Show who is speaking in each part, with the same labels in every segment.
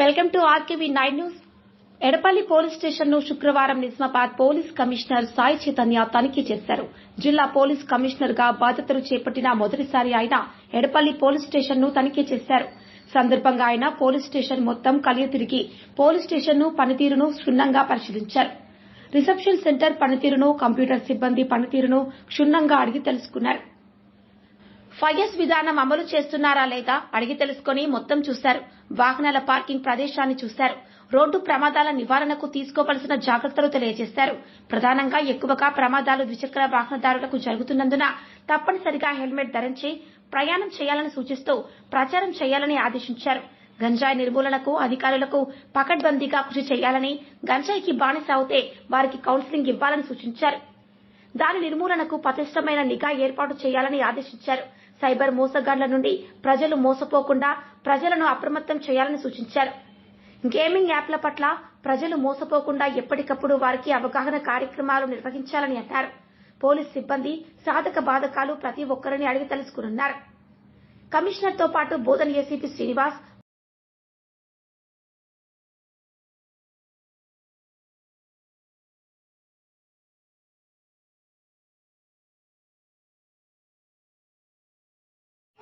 Speaker 1: Welcome to RKV nine news. Edapalli police స్టేషన్ను శుక్రవారం Nizamabad police commissioner Sai Chaitanya తనిఖీ చేశారు. జిల్లా పోలీస్ కమిషనర్గా బాధ్యతలు చేపట్టిన మొదటిసారి ఆయన ఎడపల్లి పోలీస్ స్టేషన్ను తనిఖీ చేశారు. సందర్భంగా ఆయన పోలీస్ స్టేషన్ మొత్తం కలియ తిరిగి పోలీస్ స్టేషన్ను పనితీరును క్షుణ్ణంగా పరిశీలించారు. రిసెప్షన్ సెంటర్ పనితీరును కంప్యూటర్ సిబ్బంది పనితీరును క్షుణ్ణంగా అడిగి తెలుసుకున్నారు. ఫైఎస్ విధానం అమలు చేస్తున్నారా లేదా అడిగి తెలుసుకుని మొత్తం చూశారు. వాహనాల పార్కింగ్ ప్రదేశాన్ని చూశారు. రోడ్డు ప్రమాదాల నివారణకు తీసుకోవలసిన జాగ్రత్తలు తెలియజేశారు. ప్రధానంగా ఎక్కువగా ప్రమాదాలు ద్విచక్ర వాహనదారులకు జరుగుతున్నందున తప్పనిసరిగా హెల్మెట్ ధరించి ప్రయాణం చేయాలని సూచిస్తూ ప్రచారం చేయాలని ఆదేశించారు. గంజాయి నిర్మూలనకు అధికారులకు పకడ్బందీగా కృషి చేయాలని గంజాయికి బానిస అవుతే వారికి కౌన్సిలింగ్ ఇవ్వాలని సూచించారు. దాని నిర్మూలనకు పటిష్టమైన నిఘా ఏర్పాటు చేయాలని ఆదేశించారు. సైబర్ మోసగాళ్ళ నుండి ప్రజలు మోసపోకుండా ప్రజలను అప్రమత్తం చేయాలని సూచించారు. గేమింగ్ యాప్ల పట్ల ప్రజలు మోసపోకుండా ఎప్పటికప్పుడు వారికి అవగాహన కార్యక్రమాలు నిర్వహించాలని అన్నారు. పోలీస్ సిబ్బంది సాధక బాధకాలు ప్రతి ఒక్కరిని అడిగి తెలుసుకున్నారు కమిషనర్తో పాటు బోధన ఏసీపీ శ్రీనివాస్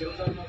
Speaker 1: 何?